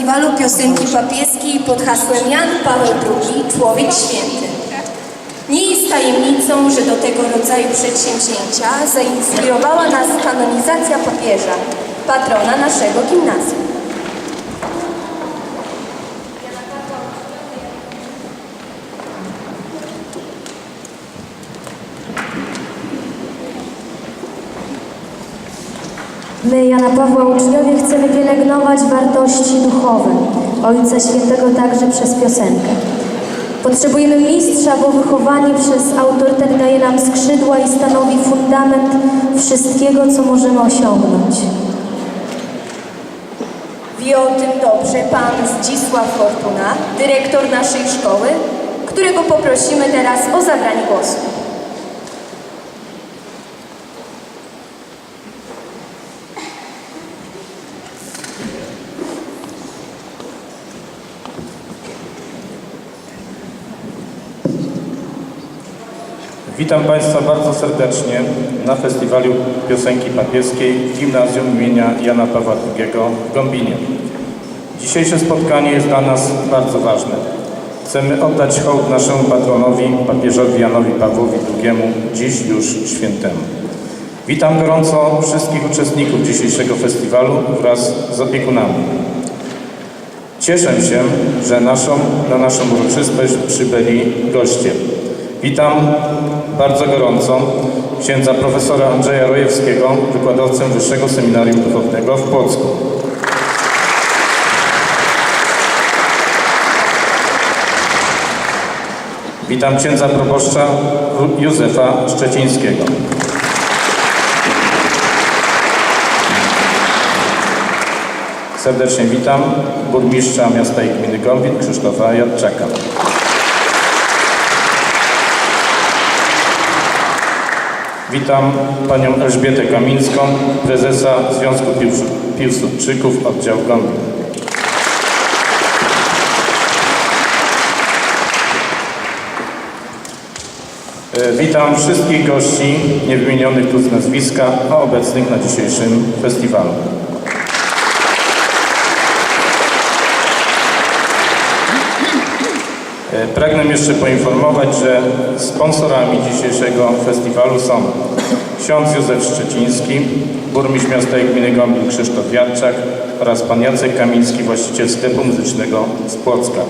Festiwalu piosenki papieskiej pod hasłem Jan Paweł II Człowiek Święty. Nie jest tajemnicą, że do tego rodzaju przedsięwzięcia zainspirowała nas kanonizacja papieża, patrona naszego gimnazjum. My, Jana Pawła uczniowie, chcemy pielęgnować wartości duchowe Ojca Świętego także przez piosenkę. Potrzebujemy mistrza, bo wychowanie przez autorytet daje nam skrzydła i stanowi fundament wszystkiego, co możemy osiągnąć. Wie o tym dobrze pan Zdzisław Fortuna, dyrektor naszej szkoły, którego poprosimy teraz o zabranie głosu. Witam Państwa bardzo serdecznie na Festiwalu Piosenki Papieskiej w Gimnazjum imienia Jana Pawła II w Gąbinie. Dzisiejsze spotkanie jest dla nas bardzo ważne. Chcemy oddać hołd naszemu patronowi, papieżowi Janowi Pawłowi II, dziś już świętemu. Witam gorąco wszystkich uczestników dzisiejszego festiwalu wraz z opiekunami. Cieszę się, że naszą, na naszą uroczystość przybyli goście. Witam bardzo gorąco księdza profesora Andrzeja Rojewskiego, wykładowcę Wyższego Seminarium Duchownego w Płocku. Witam księdza proboszcza Józefa Szczecińskiego. Serdecznie witam burmistrza miasta i gminy Gombin Krzysztofa Jadczaka. Witam panią Elżbietę Kamińską, prezesa Związku Piłs- Piłsudczyków oddział Gombin. E, Witam wszystkich gości niewymienionych tu z nazwiska, a obecnych na dzisiejszym festiwalu. Pragnę jeszcze poinformować, że sponsorami dzisiejszego festiwalu są ksiądz Józef Szczeciński, burmistrz miasta i gminy Gombin Krzysztof Jadczak oraz pan Jacek Kamiński, właściciel sklepu muzycznego z Płocka.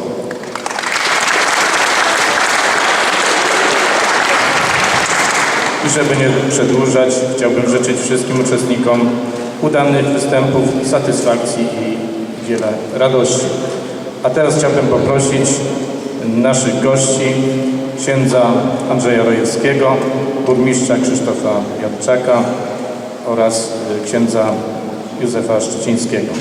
I żeby nie przedłużać, chciałbym życzyć wszystkim uczestnikom udanych występów, satysfakcji i wiele radości. A teraz chciałbym poprosić naszych gości, księdza Andrzeja Rojewskiego, burmistrza Krzysztofa Jadczaka oraz y, księdza Józefa Szczecińskiego.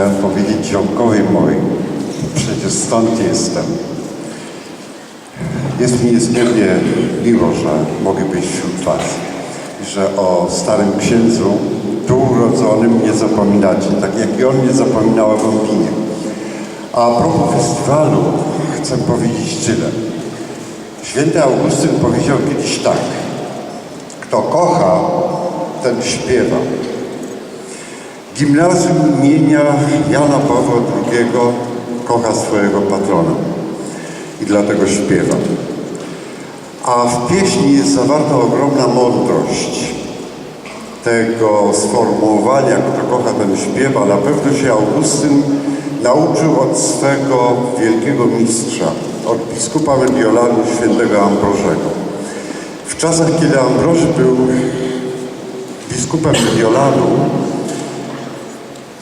Chciałem powiedzieć ziomkowi moim, przecież stąd jestem. Jest mi niezmiernie miło, że mogę być wśród Was i że o starym księdzu tu urodzonym nie zapominacie, tak jak i on nie zapominał o Wąpinie. A propos festiwalu chcę powiedzieć tyle. Święty Augustyn powiedział kiedyś tak. Kto kocha, ten śpiewa. Gimnazjum imienia Jana Pawła II kocha swojego patrona i dlatego śpiewa. A w pieśni jest zawarta ogromna mądrość tego sformułowania, kto kocha, ten śpiewa. Na pewno się Augustyn nauczył od swego wielkiego mistrza, od biskupa Mediolanu świętego Ambrożego. W czasach, kiedy Ambroży był biskupem Mediolanu,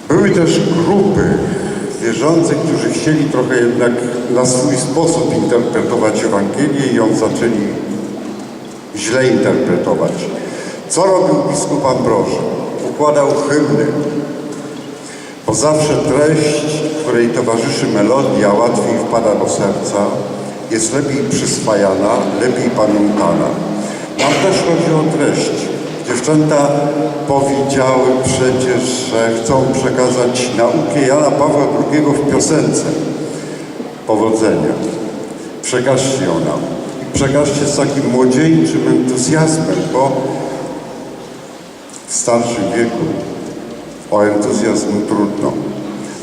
były też grupy wierzących, którzy chcieli trochę jednak na swój sposób interpretować Ewangelię i ją zaczęli źle interpretować. Co robił biskup Ambroży? Układał hymny, bo zawsze treść, której towarzyszy melodia, łatwiej wpada do serca, jest lepiej przyswajana, lepiej pamiętana. Tam też chodzi o treść. Dziewczęta powiedziały przecież, że chcą przekazać naukę Jana Pawła II w piosence. Powodzenia. Przekażcie ją nam. Przekażcie z takim młodzieńczym entuzjazmem, bo w starszym wieku o entuzjazm trudno.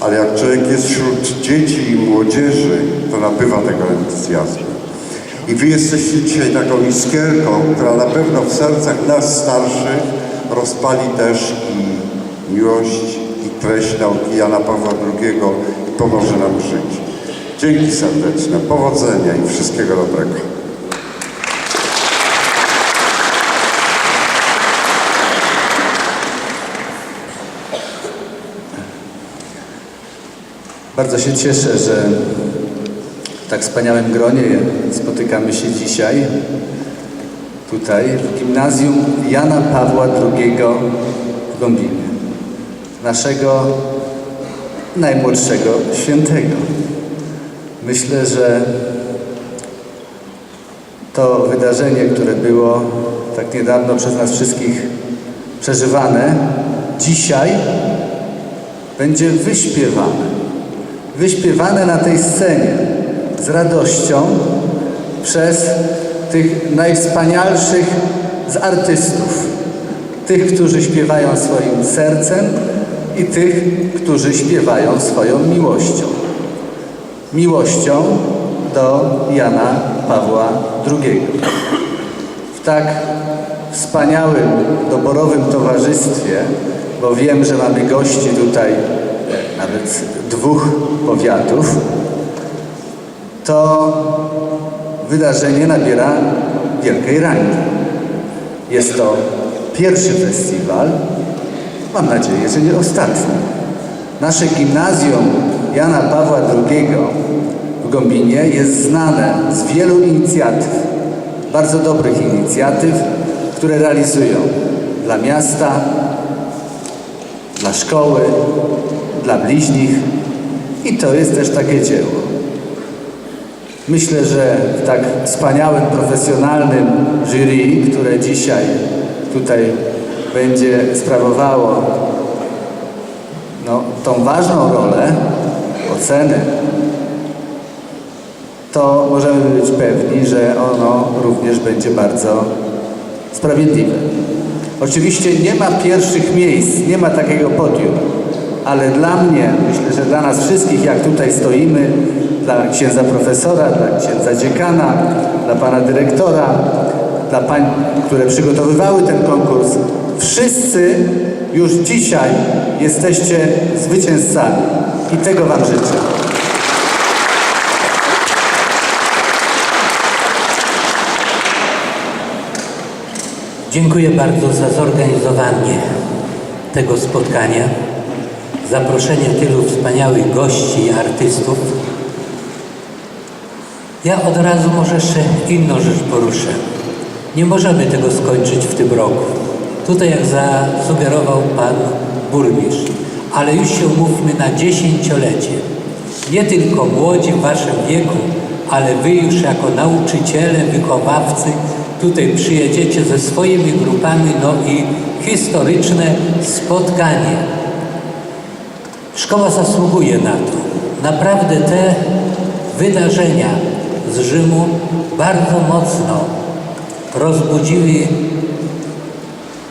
Ale jak człowiek jest wśród dzieci i młodzieży, to nabywa tego entuzjazmu. I wy jesteście dzisiaj taką iskierką, która na pewno w sercach nas starszych rozpali też i miłość i treść nauki Jana Pawła II i pomoże nam żyć. Dzięki serdeczne, powodzenia i wszystkiego dobrego. Bardzo się cieszę, że w tak wspaniałym gronie spotykamy się dzisiaj tutaj w gimnazjum Jana Pawła II w Gąbinie, naszego najmłodszego świętego. Myślę, że to wydarzenie, które było tak niedawno przez nas wszystkich przeżywane, dzisiaj będzie wyśpiewane. Wyśpiewane na tej scenie z radością przez tych najwspanialszych z artystów. Tych, którzy śpiewają swoim sercem i tych, którzy śpiewają swoją miłością. Miłością do Jana Pawła II. W tak wspaniałym, doborowym towarzystwie, bo wiem, że mamy gości tutaj nawet dwóch powiatów, to wydarzenie nabiera wielkiej rangi. Jest to pierwszy festiwal, mam nadzieję, że nie ostatni. Nasze gimnazjum Jana Pawła II w Gąbinie jest znane z wielu inicjatyw, bardzo dobrych inicjatyw, które realizują dla miasta, dla szkoły, dla bliźnich i to jest też takie dzieło. Myślę, że w tak wspaniałym, profesjonalnym jury, które dzisiaj tutaj będzie sprawowało no, tą ważną rolę oceny, to możemy być pewni, że ono również będzie bardzo sprawiedliwe. Oczywiście nie ma pierwszych miejsc, nie ma takiego podium, ale dla mnie, myślę, że dla nas wszystkich, jak tutaj stoimy, dla księdza profesora, dla księdza dziekana, dla pana dyrektora, dla pań, które przygotowywały ten konkurs, wszyscy już dzisiaj jesteście zwycięzcami i tego wam życzę. Dziękuję bardzo za zorganizowanie tego spotkania, zaproszenie tylu wspaniałych gości i artystów. Ja od razu może jeszcze inną rzecz poruszę. Nie możemy tego skończyć w tym roku. Tutaj jak zasugerował Pan Burmistrz, ale już się umówmy na dziesięciolecie. Nie tylko młodzi w Waszym wieku, ale Wy już jako nauczyciele, wychowawcy tutaj przyjedziecie ze swoimi grupami, no i historyczne spotkanie. Szkoła zasługuje na to. Naprawdę te wydarzenia z Rzymu bardzo mocno rozbudziły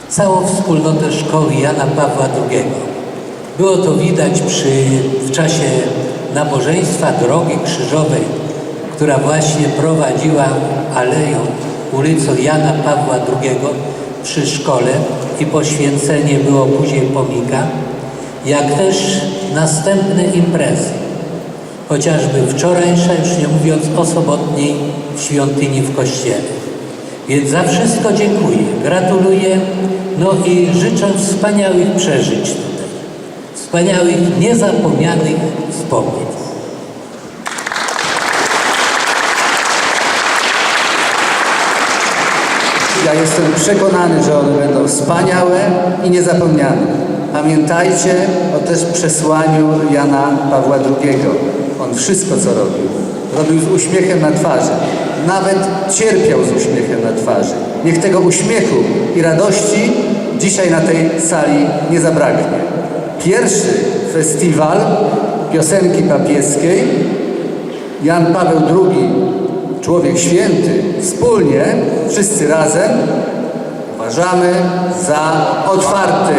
całą wspólnotę szkoły Jana Pawła II. Było to widać przy, w czasie nabożeństwa drogi krzyżowej, która właśnie prowadziła aleją ulicą Jana Pawła II przy szkole i poświęcenie było później pomnika, jak też następne imprezy. Chociażby wczorajsza, już nie mówiąc o sobotniej w świątyni w kościele. Więc za wszystko dziękuję, gratuluję, no i życzę wspaniałych przeżyć tutaj. Wspaniałych, niezapomnianych wspomnień. Ja jestem przekonany, że one będą wspaniałe i niezapomniane. Pamiętajcie o też przesłaniu Jana Pawła II. On wszystko, co robił, robił z uśmiechem na twarzy. Nawet cierpiał z uśmiechem na twarzy. Niech tego uśmiechu i radości dzisiaj na tej sali nie zabraknie. Pierwszy festiwal piosenki papieskiej Jan Paweł II, Człowiek Święty, wspólnie, wszyscy razem uważamy za otwarty.